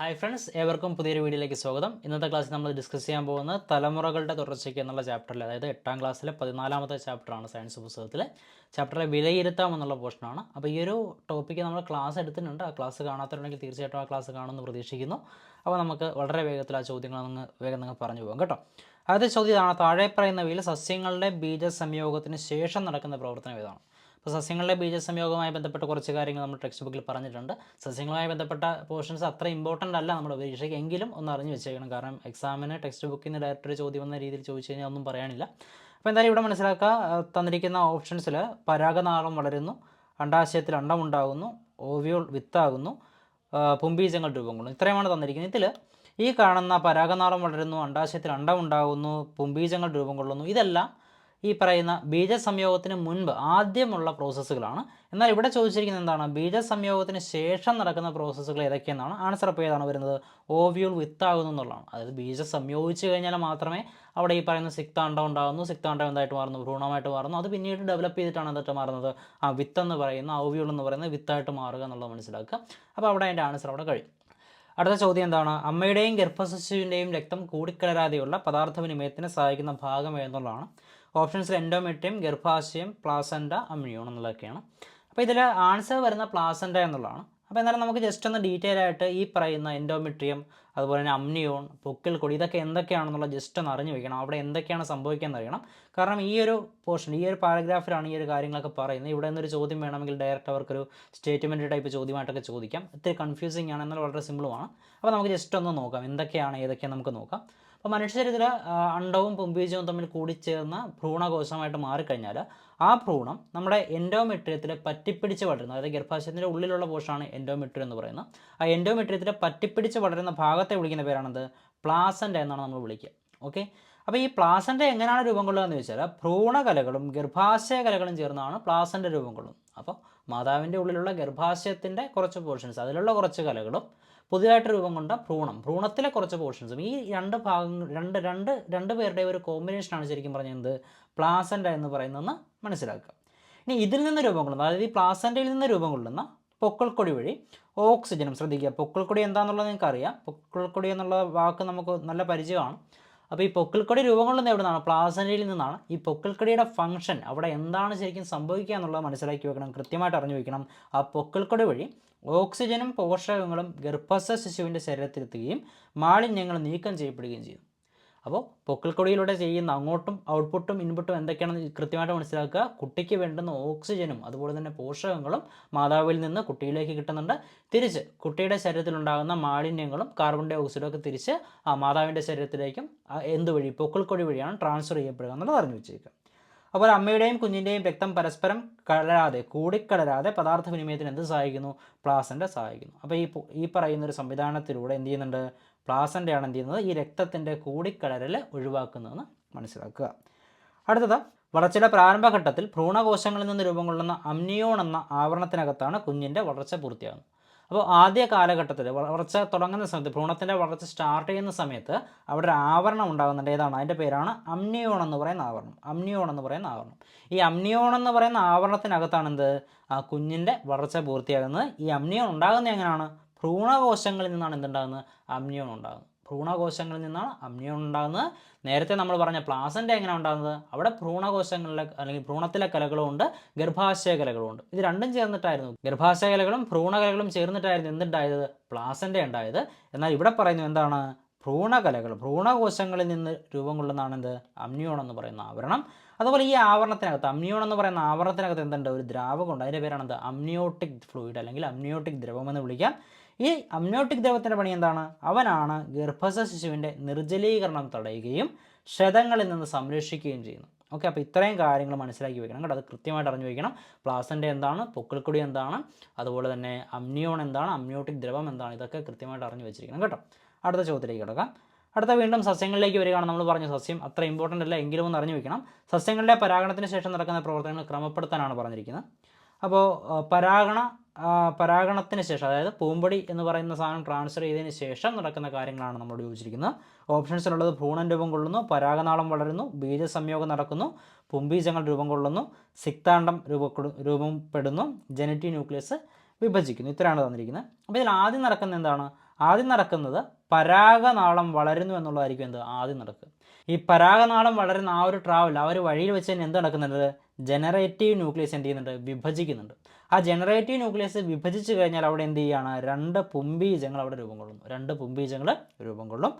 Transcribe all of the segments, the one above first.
Hi friends ഏവർക്കും പുതിയൊരു വീഡിയോയിലേക്ക് സ്വാഗതം. ഇന്നത്തെ ക്ലാസ്സിൽ നമ്മൾ ഡിസ്കസ് ചെയ്യാൻ പോകുന്നത് തലമുറകളുടെ തുടർച്ചയ്ക്ക് എന്നുള്ള ചാപ്റ്ററിൽ അതായത് എട്ടാം ക്ലാസ്സിലെ പതിനാലാമത്തെ ചാപ്റ്ററാണ് സയൻസ് പുസ്തകത്തിലെ. ചാപ്റ്ററെ വിലയിരുത്താം എന്നുള്ള പോർഷനാണ് അപ്പോൾ ഈ ഒരു ടോപ്പിക്ക് നമ്മൾ ക്ലാസ് എടുത്തിട്ടുണ്ട്. ആ ക്ലാസ് കാണാത്തവരുണ്ടെങ്കിൽ തീർച്ചയായിട്ടും ആ ക്ലാസ് കാണുമെന്ന് പ്രതീക്ഷിക്കുന്നു. അപ്പോൾ നമുക്ക് വളരെ വേഗത്തിൽ ആ ചോദ്യങ്ങൾ നിങ്ങൾ വേഗം നിങ്ങൾ പറഞ്ഞു പോകാം കേട്ടോ. ആദ്യത്തെ ചോദ്യം ഇതാണ്. താഴെ പറയുന്നവയിൽ സസ്യങ്ങളുടെ ബീജ സംയോഗത്തിന് ശേഷം നടക്കുന്ന പ്രവർത്തനം ഏതാണ് അപ്പോൾ സസ്യങ്ങളുടെ ബീജസംയോഗവുമായി ബന്ധപ്പെട്ട കുറച്ച് കാര്യങ്ങൾ നമ്മൾ ടെക്സ്റ്റ് ബുക്കിൽ പറഞ്ഞിട്ടുണ്ട്. സസ്യങ്ങളുമായി ബന്ധപ്പെട്ട പോർഷൻസ് അത്ര ഇമ്പോർട്ടന്റ് അല്ല നമ്മുടെ പരീക്ഷയ്ക്ക്. എങ്കിലും ഒന്ന് അറിഞ്ഞു വെച്ചേക്കണം. കാരണം എക്സാമിന് ടെക്സ്റ്റ് ബുക്കിൽ നിന്ന് ഡയറക്റ്റ് ചോദ്യം വന്ന രീതിയിൽ ചോദിച്ചു കഴിഞ്ഞാൽ ഒന്നും പറയാനില്ല. അപ്പോൾ എന്തായാലും ഇവിടെ മനസ്സിലാക്കുക തന്നിരിക്കുന്ന ഓപ്ഷൻസിൽ പരാഗനാളം വളരുന്നു. അണ്ടാശയത്തിൽ അണ്ടമുണ്ടാകുന്നു. ഓവിയോൾ വിത്താകുന്നു പുംബീജങ്ങൾ രൂപം കൊള്ളുന്നു. ഇത്രയുമാണ് തന്നിരിക്കുന്നത്. ഇതിൽ ഈ കാണുന്ന പരാഗനാളം വളരുന്നു. അണ്ടാശയത്തിൽ അണ്ടമുണ്ടാകുന്നു. പുംബീജങ്ങൾ രൂപം കൊള്ളുന്നു. ഇതെല്ലാം ഈ പറയുന്ന ബീജസംയോഗത്തിന് മുൻപ് ആദ്യമുള്ള പ്രോസസ്സുകളാണ് എന്നാൽ ഇവിടെ ചോദിച്ചിരിക്കുന്നത് എന്താണ്? ബീജസംയോഗത്തിന് ശേഷം നടക്കുന്ന പ്രോസസ്സുകൾ ഏതൊക്കെയെന്നാണ്? ആൻസർ അപ്പോൾ ഏതാണ് വരുന്നത്? ഓവ്യൂൾ വിത്താകുന്നു എന്നുള്ളതാണ്. അതായത് ബീജം സംയോഗിച്ച് കഴിഞ്ഞാൽ മാത്രമേ അവിടെ ഈ പറയുന്ന സിക്താണ്ടം ഉണ്ടാകുന്നു. സിക്താണ്ടം എന്തായിട്ട് മാറുന്നു? ഭ്രൂണമായിട്ട് മാറുന്നു. അത് പിന്നീട് ഡെവലപ്പ് ചെയ്തിട്ടാണ് എന്തായിട്ട് മാറുന്നത്? ആ വിത്ത് എന്ന് പറയുന്ന ഓവ്യൂൾ എന്ന് പറയുന്നത് വിത്തായിട്ട് മാറുക എന്നുള്ളത് മനസ്സിലാക്കുക. അപ്പോൾ അവിടെ അതിന്റെ ആൻസർ അവിടെ കഴിയും. അടുത്ത ചോദ്യം എന്താണ്? അമ്മയുടെയും ഗർഭശിശുവിന്റെയും രക്തം കൂടിക്കലരാതെയുള്ള പദാർത്ഥ വിനിമയത്തിന് സഹായിക്കുന്ന ഭാഗം എന്നുള്ളതാണ് ഓപ്ഷൻസിൽ എൻഡോമെട്രിയം ഗർഭാശയം പ്ലാസൻഡ അമ്യൂൺ എന്നുള്ളതൊക്കെയാണ്. അപ്പോൾ ഇതിൽ ആൻസർ വരുന്ന പ്ലാസൻഡ എന്നുള്ളതാണ്. അപ്പോൾ എന്നാലും നമുക്ക് ജസ്റ്റ് ഒന്ന് ഡീറ്റെയിൽ ആയിട്ട് ഈ പറയുന്ന എൻഡോമെട്രിയം അതുപോലെ തന്നെ അമ്നിയോൺ പൊക്കിൾ കൊടി ഇതൊക്കെ എന്തൊക്കെയാണെന്നുള്ള ജസ്റ്റ് ഒന്ന് അറിഞ്ഞു വയ്ക്കണം അവിടെ എന്തൊക്കെയാണ് സംഭവിക്കുന്നത് അറിയണം. കാരണം ഈ ഒരു പോർഷൻ ഈ ഒരു പാരഗ്രാഫിലാണ് ഈ ഒരു കാര്യങ്ങളൊക്കെ പറയുന്നത്. ഇവിടെ നിന്നൊരു ചോദ്യം വേണമെങ്കിൽ ഡയറക്റ്റ് അവർക്കൊരു സ്റ്റേറ്റ്മെന്റ് ടൈപ്പ് ചോദ്യമായിട്ടൊക്കെ ചോദിക്കാം. ഇത്തിരി കൺഫ്യൂസിങ് ആണ് എന്നാൽ വളരെ സിമ്പിളുമാണ് അപ്പോൾ നമുക്ക് ജസ്റ്റ് ഒന്ന് നോക്കാം. എന്തൊക്കെയാണ് ഏതൊക്കെയാണ് നമുക്ക് നോക്കാം. അപ്പോൾ മനുഷ്യരിതിൽ അണ്ടവും പുംബീജവും തമ്മിൽ കൂടിച്ചേർന്ന ഭ്രൂണകോശമായിട്ട് മാറിക്കഴിഞ്ഞാൽ ആ ഭ്രൂണം നമ്മുടെ എൻഡോമെട്രിയത്തിൽ പറ്റിപ്പിടിച്ച് വളരുന്നത് അതായത് ഗർഭാശയത്തിന്റെ ഉള്ളിലുള്ള പോഷാണ് എൻഡോമെട്രിയം എന്ന് പറയുന്നത്. ആ എൻഡോമെട്രിയത്തിൽ പറ്റിപ്പിടിച്ച് വളരുന്ന ഭാഗത്തെ വിളിക്കുന്ന പേരാണത് പ്ലാസന്റ എന്നാണ് നമ്മൾ വിളിക്കുക. ഓക്കെ? അപ്പോൾ ഈ പ്ലാസന്റ എങ്ങനെയാണ് രൂപം കൊള്ളുകയെന്ന് വെച്ചാൽ ഭ്രൂണകലകളും ഗർഭാശയ കലകളും ചേർന്നാണ് പ്ലാസന്റ രൂപം കൊള്ളുന്നത്. അപ്പോൾ മാതാവിന്റെ ഉള്ളിലുള്ള ഗർഭാശയത്തിന്റെ കുറച്ച് പോർഷൻസ് അതിലുള്ള കുറച്ച് കലകളും പുതിയതായിട്ട് രൂപം കൊണ്ട ഭ്രൂണം. ഭ്രൂണത്തിലെ കുറച്ച് പോർഷൻസും ഈ രണ്ട് ഭാഗങ്ങൾ രണ്ട് രണ്ട് രണ്ട് പേരുടെ ഒരു കോമ്പിനേഷനാണ് ശരിക്കും പറഞ്ഞത് പ്ലാസന്റ എന്ന് പറയുന്നതെന്ന് മനസ്സിലാക്കുക. ഇനി ഇതിൽ നിന്ന് രൂപം കൊള്ളുന്ന അതായത് ഈ പ്ലാസന്റയിൽ നിന്ന് രൂപം കൊള്ളുന്ന പൊക്കൾക്കൊടി വഴി ഓക്സിജനും ശ്രദ്ധിക്കുക. പൊക്കൾക്കൊടി എന്താണെന്നുള്ളത് നിങ്ങൾക്ക് അറിയാം പൊക്കൾക്കൊടി എന്നുള്ള വാക്ക് നമുക്ക് നല്ല പരിചയമാണ്. അപ്പോൾ ഈ പൊക്കിൾക്കൊടി രൂപം കൊള്ളുന്നത് എവിടെ നിന്നാണ് പ്ലാസനയിൽ നിന്നാണ്. ഈ പൊക്കിൾക്കൊടിയുടെ ഫംഗ്ഷൻ അവിടെ എന്താണ് ശരിക്കും സംഭവിക്കുക എന്നുള്ളത് മനസ്സിലാക്കി വെക്കണം. കൃത്യമായിട്ട് അറിഞ്ഞു വയ്ക്കണം ആ പൊക്കിൾക്കൊടി വഴി ഓക്സിജനും പോഷകങ്ങളും ഗർഭസ്ഥ ശിശുവിന്റെ ശരീരത്തിലെത്തുകയും മാലിന്യങ്ങൾ നീക്കം ചെയ്യപ്പെടുകയും ചെയ്യും. അപ്പോൾ പൊക്കിൾക്കൊടിയിലൂടെ ചെയ്യുന്ന അങ്ങോട്ടും ഔട്ട്പുട്ടും ഇൻപുട്ടും എന്തൊക്കെയാണെന്ന് കൃത്യമായിട്ട് മനസ്സിലാക്കുക. കുട്ടിക്ക് വേണ്ടുന്ന ഓക്സിജനും അതുപോലെ തന്നെ പോഷകങ്ങളും മാതാവിൽ നിന്ന് കുട്ടിയിലേക്ക് കിട്ടുന്നുണ്ട്. തിരിച്ച് കുട്ടിയുടെ ശരീരത്തിലുണ്ടാകുന്ന മാലിന്യങ്ങളും കാർബൺ ഡൈ ഓക്സൈഡും ഒക്കെ തിരിച്ച് ആ മാതാവിന്റെ ശരീരത്തിലേക്കും എന്തുവഴി എന്ത് വഴി? പൊക്കിൾക്കൊടി വഴിയാണ് ട്രാൻസ്ഫർ ചെയ്യപ്പെടുക എന്നുള്ളത് അറിഞ്ഞു വെച്ചേക്കുക അപ്പോൾ അമ്മയുടെയും കുഞ്ഞിന്റെയും രക്തം പരസ്പരം കലരാതെ കൂടിക്കലരാതെ പദാർത്ഥ വിനിമയത്തിന് എന്ത് സഹായിക്കുന്നു? പ്ലാസന്റെ സഹായിക്കുന്നു. അപ്പോൾ ഈ ഈ പറയുന്ന ഒരു സംവിധാനത്തിലൂടെ എന്ത് ചെയ്യുന്നുണ്ട്? പ്ലാസന്റെയാണ് എന്ത് ചെയ്യുന്നത്? ഈ രക്തത്തിന്റെ കൂടിക്കലരൽ ഒഴിവാക്കുന്നതെന്ന് മനസ്സിലാക്കുക. അടുത്തത് വളർച്ചയുടെ പ്രാരംഭഘട്ടത്തിൽ ഭ്രൂണകോശങ്ങളിൽ നിന്ന് രൂപം കൊള്ളുന്ന അമ്നിയോൺ എന്ന ആവരണത്തിനകത്താണ് കുഞ്ഞിന്റെ വളർച്ച പൂർത്തിയാകുന്നത്. അപ്പോൾ ആദ്യ കാലഘട്ടത്തിൽ വളർച്ച തുടങ്ങുന്ന സമയത്ത് ഭ്രൂണത്തിന്റെ വളർച്ച സ്റ്റാർട്ട് ചെയ്യുന്ന സമയത്ത് അവിടെ ഒരു ആവരണം ഉണ്ടാകുന്നുണ്ട്. ഏതാണ്? അതിന്റെ പേരാണ് അമ്നിയോൺ എന്ന് പറയുന്ന ആവരണം. അമ്നിയോൺ എന്ന് പറയുന്ന ആവരണം. ഈ അമ്നിയോൺ എന്ന് പറയുന്ന ആവരണത്തിനകത്താണ് എന്ത്? ആ കുഞ്ഞിന്റെ വളർച്ച പൂർത്തിയാകുന്നത്. ഈ അമ്നിയോൺ ഉണ്ടാകുന്നത് എങ്ങനെയാണ്? ഭ്രൂണകോശങ്ങളിൽ നിന്നാണ് എന്തുണ്ടാകുന്നത്? അമ്നിയോൺ ഉണ്ടാകുന്നത്. ഭ്രൂണകോശങ്ങളിൽ നിന്നാണ് അമ്നിയോൺ ഉണ്ടാകുന്നത്. നേരത്തെ നമ്മൾ പറഞ്ഞ പ്ലാസന്റെ എങ്ങനെ ഉണ്ടാകുന്നത്? അവിടെ ഭ്രൂണകോശങ്ങളിലെ അല്ലെങ്കിൽ ഭ്രൂണത്തിലെ കലകളും ഉണ്ട് ഗർഭാശയ കലകളും ഉണ്ട്. ഇത് രണ്ടും ചേർന്നിട്ടായിരുന്നു. ഗർഭാശയ കലകളും ഭ്രൂണകലകളും ചേർന്നിട്ടായിരുന്നു എന്തുണ്ടായത്? പ്ലാസന്റെ ഉണ്ടായത്. എന്നാൽ ഇവിടെ പറയുന്നു എന്താണ്? ഭ്രൂണകലകൾ ഭ്രൂണകോശങ്ങളിൽ നിന്ന് രൂപം കൊള്ളുന്നതാണ് എന്ത്? അമ്നിയോൺ എന്ന് പറയുന്ന ആവരണം. അതുപോലെ ഈ ആവരണത്തിനകത്ത് അമ്നിയോൺ എന്ന് പറയുന്ന ആവരണത്തിനകത്ത് എന്തുണ്ട്? ഒരു ദ്രാവകമുണ്ട്. അതിന്റെ പേരാണ് എന്ത്? അമ്നിയോട്ടിക് ഫ്ലൂയിഡ് അല്ലെങ്കിൽ അമ്നിയോട്ടിക് ദ്രവം എന്ന് വിളിക്കാം. ഈ അമ്നോട്ടിക് ദൈവത്തിന്റെ പണി എന്താണ്? അവനാണ് ഗർഭസ്ഥ ശിശുവിന്റെ നിർജലീകരണം തടയുകയും ക്ഷതങ്ങളിൽ നിന്ന് സംരക്ഷിക്കുകയും ചെയ്യുന്നു. ഓക്കെ അപ്പോൾ ഇത്രയും കാര്യങ്ങൾ മനസ്സിലാക്കി വെക്കണം കേട്ടോ. അത് കൃത്യമായിട്ട് അറിഞ്ഞു വെക്കണം. പ്ലാസന്റെ എന്താണ്? പൊക്കിൾക്കൊടി എന്താണ്? അതുപോലെ തന്നെ അമ്നിയോൺ എന്താണ്? അമ്നിയോട്ടിക് ദ്രവം എന്താണ്? ഇതൊക്കെ കൃത്യമായിട്ട് അറിഞ്ഞു വെച്ചിരിക്കണം കേട്ടോ. അടുത്ത ചോദ്യത്തിലേക്ക് കിടക്കാം. അടുത്ത വീണ്ടും സസ്യങ്ങളിലേക്ക് വരികയാണ് നമ്മൾ പറഞ്ഞ സസ്യം. അത്ര ഇമ്പോർട്ടന്റ് അല്ല എങ്കിലും ഒന്ന് അറിഞ്ഞു വെക്കണം. സസ്യങ്ങളുടെ പരാഗണത്തിന് ശേഷം നടക്കുന്ന പ്രവർത്തനങ്ങൾ ക്രമപ്പെടുത്താനാണ് പറഞ്ഞിരിക്കുന്നത്. അപ്പോൾ പരാഗണ പരാഗണത്തിന് ശേഷം അതായത് പൂമ്പടി എന്ന് പറയുന്ന സാധനം ട്രാൻസ്ഫർ ചെയ്തതിന് ശേഷം നടക്കുന്ന കാര്യങ്ങളാണ് നമ്മൾ ഉപയോഗിച്ചിരിക്കുന്നത് ഓപ്ഷൻസിലുള്ളത് ഭ്രൂണൻ രൂപം കൊള്ളുന്നു പരാഗനാളം വളരുന്നു ബീജസംയോഗം നടക്കുന്നു പുംബീജങ്ങൾ രൂപം കൊള്ളുന്നു സിക്താണ്ഡം രൂപപ്പെടു രൂപപ്പെടുന്നു ജനറ്റി ന്യൂക്ലിയസ് വിഭജിക്കുന്നു. ഇത്രയാണ് തന്നിരിക്കുന്നത്. അപ്പോൾ ഇതിൽ ആദ്യം നടക്കുന്നത് എന്താണ്? ആദ്യം നടക്കുന്നത് പരാഗനാളം വളരുന്നു എന്നുള്ളതായിരിക്കും എന്ത്? ആദ്യം നടക്കുക. ഈ പരാഗനാളം വളരുന്ന ആ ഒരു ട്രാവൽ ആ ഒരു വഴിയിൽ വെച്ച് തന്നെ എന്ത് നടക്കുന്നുണ്ട്? ജനറേറ്റീവ് ന്യൂക്ലിയസ് എന്ത് ചെയ്യുന്നുണ്ട്? വിഭജിക്കുന്നുണ്ട്. ആ ജനറേറ്റീവ് ന്യൂക്ലിയസ് വിഭജിച്ച് കഴിഞ്ഞാൽ അവിടെ എന്ത് ചെയ്യുകയാണ് രണ്ട് പുംബീജങ്ങൾ അവിടെ രൂപം കൊള്ളുന്നു. രണ്ട് പുംബീജങ്ങൾ രൂപം കൊള്ളും.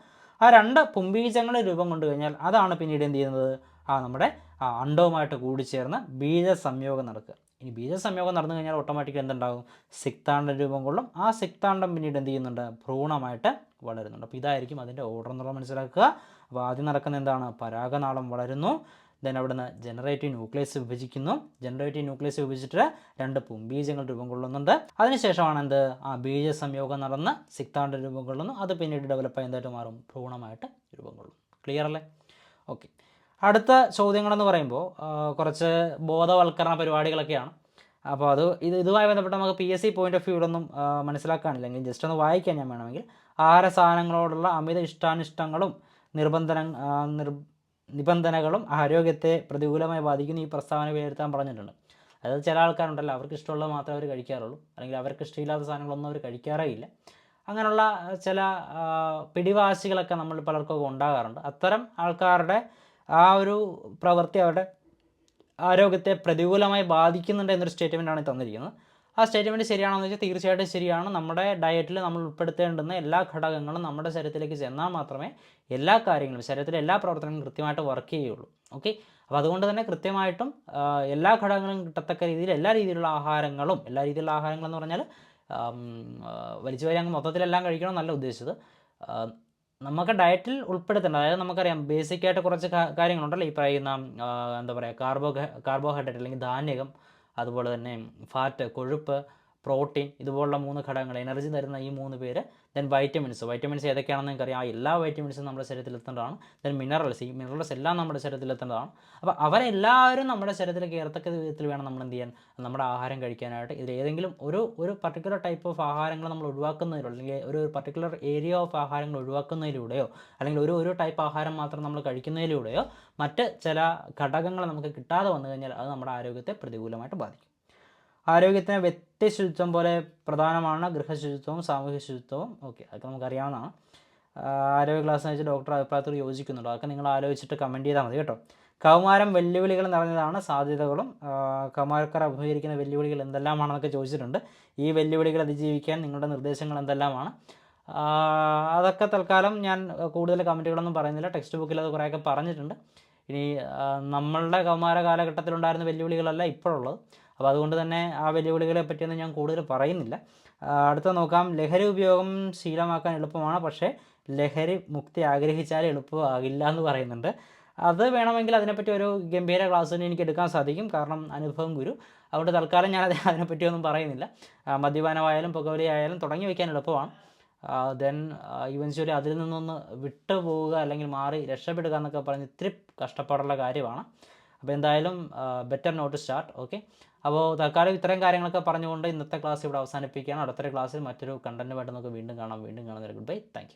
ആ രണ്ട് പുംബീജങ്ങൾ രൂപം കൊണ്ടു കഴിഞ്ഞാൽ അതാണ് പിന്നീട് എന്ത് ചെയ്യുന്നത്? ആ നമ്മുടെ അണ്ടവുമായിട്ട് കൂടിച്ചേർന്ന് ബീജ സംയോഗം നടക്കുക. ഇനി ബീജ സംയോഗം നടന്നു കഴിഞ്ഞാൽ ഓട്ടോമാറ്റിക്കലി എന്തുണ്ടാകും? സിക്താണ്ഡം രൂപം കൊള്ളും. ആ സിക്താണ്ഡം പിന്നീട് എന്ത് ചെയ്യുന്നുണ്ട്? ഭ്രൂണമായിട്ട് വളരുന്നുണ്ട്. അപ്പോൾ ഇതായിരിക്കും അതിന്റെ ഓർഡർ എന്നുള്ളത് മനസ്സിലാക്കുക. അപ്പോൾ ആദ്യം നടക്കുന്ന എന്താണ്? പരാഗനാളം വളരുന്നു. ദെൻ അവിടുന്ന് ജനറേറ്റീവ് ന്യൂക്ലിയസ് വിഭജിക്കുന്നു. ജനറേറ്റീവ് ന്യൂക്ലിയസ് വിഭജിച്ചിട്ട് രണ്ട് പുംബീജങ്ങൾ രൂപം കൊള്ളുന്നുണ്ട്. അതിനുശേഷമാണ് എന്ത്? ആ ബീജ സംയോഗം നടന്ന് സിക്താണ്ട് രൂപം കൊള്ളുന്നു. അത് പിന്നീട് ഡെവലപ്പ് എന്തായിട്ട് മാറും? ഭ്രൂണമായിട്ട് രൂപം കൊള്ളും ക്ലിയർ അല്ലേ? ഓക്കെ അടുത്ത ചോദ്യങ്ങളെന്ന് പറയുമ്പോൾ കുറച്ച് ബോധവൽക്കരണ പരിപാടികളൊക്കെയാണ്. അപ്പോൾ അത് ഇത് ഇതുമായി ബന്ധപ്പെട്ട് നമുക്ക് P S C point of വ്യൂവിലൊന്നും മനസ്സിലാക്കാനില്ലെങ്കിൽ ജസ്റ്റ് ഒന്ന് വായിക്കാൻ ഞാൻ വേണമെങ്കിൽ ആഹാര സാധനങ്ങളോടുള്ള അമിത ഇഷ്ടാനിഷ്ടങ്ങളും നിർബന്ധന നിർ നിബന്ധനകളും ആരോഗ്യത്തെ പ്രതികൂലമായി ബാധിക്കുന്ന ഈ പ്രസ്താവന വിലയിരുത്താൻ പറഞ്ഞിട്ടുണ്ട്. അതായത് ചില ആൾക്കാരുണ്ടല്ലോ അവർക്ക് ഇഷ്ടമുള്ളത് മാത്രമേ അവർ കഴിക്കാറുള്ളൂ. അല്ലെങ്കിൽ അവർക്ക് ഇഷ്ടമില്ലാത്ത സാധനങ്ങളൊന്നും അവർ കഴിക്കാറേ ഇല്ല. അങ്ങനെയുള്ള ചില പിടിവാശികളൊക്കെ നമ്മൾ പലർക്കൊക്കെ ഉണ്ടാകാറുണ്ട്. അത്തരം ആൾക്കാരുടെ ആ ഒരു പ്രവൃത്തി അവരുടെ ആരോഗ്യത്തെ പ്രതികൂലമായി ബാധിക്കുന്നുണ്ട് എന്നൊരു സ്റ്റേറ്റ്മെന്റാണ് തന്നിരിക്കുന്നത്. ആ സ്റ്റേറ്റ്മെന്റ് ശരിയാണോ എന്ന് വെച്ചാൽ തീർച്ചയായിട്ടും ശരിയാണ്. നമ്മുടെ ഡയറ്റിൽ നമ്മൾ ഉൾപ്പെടുത്തേണ്ടുന്ന എല്ലാ ഘടകങ്ങളും നമ്മുടെ ശരീരത്തിലേക്ക് ചെന്നാൽ മാത്രമേ എല്ലാ കാര്യങ്ങളും ശരീരത്തിലെ എല്ലാ പ്രവർത്തനങ്ങളും കൃത്യമായിട്ട് വർക്ക് ചെയ്യുള്ളൂ ഓക്കെ അപ്പോൾ അതുകൊണ്ട് തന്നെ കൃത്യമായിട്ടും എല്ലാ ഘടകങ്ങളും കിട്ടത്തക്ക രീതിയിൽ എല്ലാ രീതിയിലുള്ള ആഹാരങ്ങളും എല്ലാ രീതിയിലുള്ള ആഹാരങ്ങളെന്ന് പറഞ്ഞാൽ ആം, ആ, വലിച്ചു വരി അങ്ങ് മൊത്തത്തിലെല്ലാം കഴിക്കണം എന്നല്ല ഉദ്ദേശിച്ചത്. നമുക്ക് ഡയറ്റിൽ ഉൾപ്പെടുത്തേണ്ട അതായത് നമുക്കറിയാം ബേസിക്കായിട്ട് കുറച്ച് കാര്യങ്ങളുണ്ടല്ലോ. ഈ പറയുന്ന എന്താ പറയുക കാർബോ കാർബോഹൈഡ്രേറ്റ് അല്ലെങ്കിൽ ധാന്യകം അതുപോലെ തന്നെ ഫാറ്റ് കൊഴുപ്പ് പ്രോട്ടീൻ ഇതുപോലുള്ള മൂന്ന് ഘടകങ്ങൾ എനർജി തരുന്ന ഈ മൂന്ന് പേര് ദെൻ വൈറ്റമിൻസ് വൈറ്റമിൻസ് ഏതൊക്കെയാണെന്ന് നിങ്ങൾക്കറിയാം. ആ എല്ലാ വൈറ്റമിൻസും നമ്മുടെ ശരീരത്തിൽ എത്തേണ്ടതാണ് ദെൻ മിനറൽസ് ഈ മിനറൽസ് എല്ലാം നമ്മുടെ ശരീരത്തിൽ എത്തേണ്ടതാണ് അപ്പോൾ അവരെല്ലാവരും നമ്മുടെ ശരീരത്തിൽ കയറത്തക്ക വിധത്തിൽ വേണം നമ്മൾ എന്ത് ചെയ്യാൻ. നമ്മുടെ ആഹാരം കഴിക്കാനായിട്ട്. ഇതിൽ ഏതെങ്കിലും ഒരു ഒരു പർട്ടിക്കുലർ ടൈപ്പ് ഓഫ് ആഹാരങ്ങൾ നമ്മൾ ഒഴിവാക്കുന്നതിലോ അല്ലെങ്കിൽ ഒരു പർട്ടിക്കുലർ ഏരിയ ഓഫ് ആഹാരങ്ങൾ ഒഴിവാക്കുന്നതിലൂടെയോ അല്ലെങ്കിൽ ഒരു ഒരു ടൈപ്പ് ആഹാരം മാത്രം നമ്മൾ കഴിക്കുന്നതിലൂടെയോ മറ്റ് ചില ഘടകങ്ങൾ നമുക്ക് കിട്ടാതെ വന്നു കഴിഞ്ഞാൽ അത് നമ്മുടെ ആരോഗ്യത്തെ പ്രതികൂലമായിട്ട് ബാധിക്കും. ആരോഗ്യത്തിന് വ്യക്തി ശുചിത്വം പോലെ പ്രധാനമാണ് ഗൃഹശുചിത്വവും സാമൂഹിക ശുചിത്വവും. ഓക്കെ അതൊക്കെ നമുക്കറിയാവുന്നതാണ് ആരോഗ്യ ക്ലാസ് വെച്ച് ഡോക്ടർ അഭിപ്രായത്തോട് യോജിക്കുന്നുണ്ടോ? അതൊക്കെ നിങ്ങൾ ആലോചിച്ചിട്ട് കമന്റ് ചെയ്താൽ മതി കേട്ടോ. കൗമാരം വെല്ലുവിളികൾ നിറഞ്ഞതാണ് സാധ്യതകളും. കൗമാരക്കാർ അഭിമുഖീകരിക്കുന്ന വെല്ലുവിളികൾ എന്തെല്ലാമാണെന്നൊക്കെ ചോദിച്ചിട്ടുണ്ട്. ഈ വെല്ലുവിളികൾ അതിജീവിക്കാൻ നിങ്ങളുടെ നിർദ്ദേശങ്ങൾ എന്തെല്ലാമാണ്? അതൊക്കെ തൽക്കാലം ഞാൻ കൂടുതൽ കമന്റുകളൊന്നും പറയുന്നില്ല. ടെക്സ്റ്റ് ബുക്കിൽ അത് കുറേയൊക്കെ പറഞ്ഞിട്ടുണ്ട്. ഇനി നമ്മളുടെ കൗമാര കാലഘട്ടത്തിലുണ്ടായിരുന്ന വെല്ലുവിളികളല്ല ഇപ്പോഴുള്ളത്. അപ്പോൾ അതുകൊണ്ട് തന്നെ ആ വെല്ലുവിളികളെ പറ്റിയൊന്നും ഞാൻ കൂടുതൽ പറയുന്നില്ല. അടുത്ത നോക്കാം. ലഹരി ഉപയോഗം ശീലമാക്കാൻ എളുപ്പമാണ്. പക്ഷേ ലഹരി മുക്തി ആഗ്രഹിച്ചാൽ എളുപ്പമാകില്ല എന്ന് പറയുന്നുണ്ട്. അത് വേണമെങ്കിൽ അതിനെപ്പറ്റി ഒരു ഗംഭീര ക്ലാസ് തന്നെ എനിക്ക് എടുക്കാൻ സാധിക്കും. കാരണം അനുഭവം ഗുരു. അതുകൊണ്ട് തൽക്കാലം ഞാൻ അത് അതിനെപ്പറ്റിയൊന്നും പറയുന്നില്ല. മദ്യപാനമായാലും പുകവലി ആയാലും തുടങ്ങി വയ്ക്കാൻ എളുപ്പമാണ്. ദെൻ ഇവൻച്വലി അതിൽ നിന്നൊന്ന് വിട്ടുപോവുക അല്ലെങ്കിൽ മാറി രക്ഷപ്പെടുക എന്നൊക്കെ പറഞ്ഞ് ഇത്തിരി കഷ്ടപ്പാടുള്ള കാര്യമാണ്. അപ്പോൾ എന്തായാലും ബെറ്റർ നോട്ട് സ്റ്റാർട്ട് ഓക്കെ അപ്പോൾ തൽക്കാലം ഇത്രയും കാര്യങ്ങളൊക്കെ പറഞ്ഞുകൊണ്ട് ഇന്നത്തെ ക്ലാസ് ഇവിടെ അവസാനിപ്പിക്കുകയാണ്. അടുത്തൊരു ക്ലാസ്സിൽ മറ്റൊരു കണ്ടന്റുമായിട്ട് നമുക്ക് വീണ്ടും കാണാം. വീണ്ടും കാണുന്നവരെ ഗുഡ് ബൈ താങ്ക്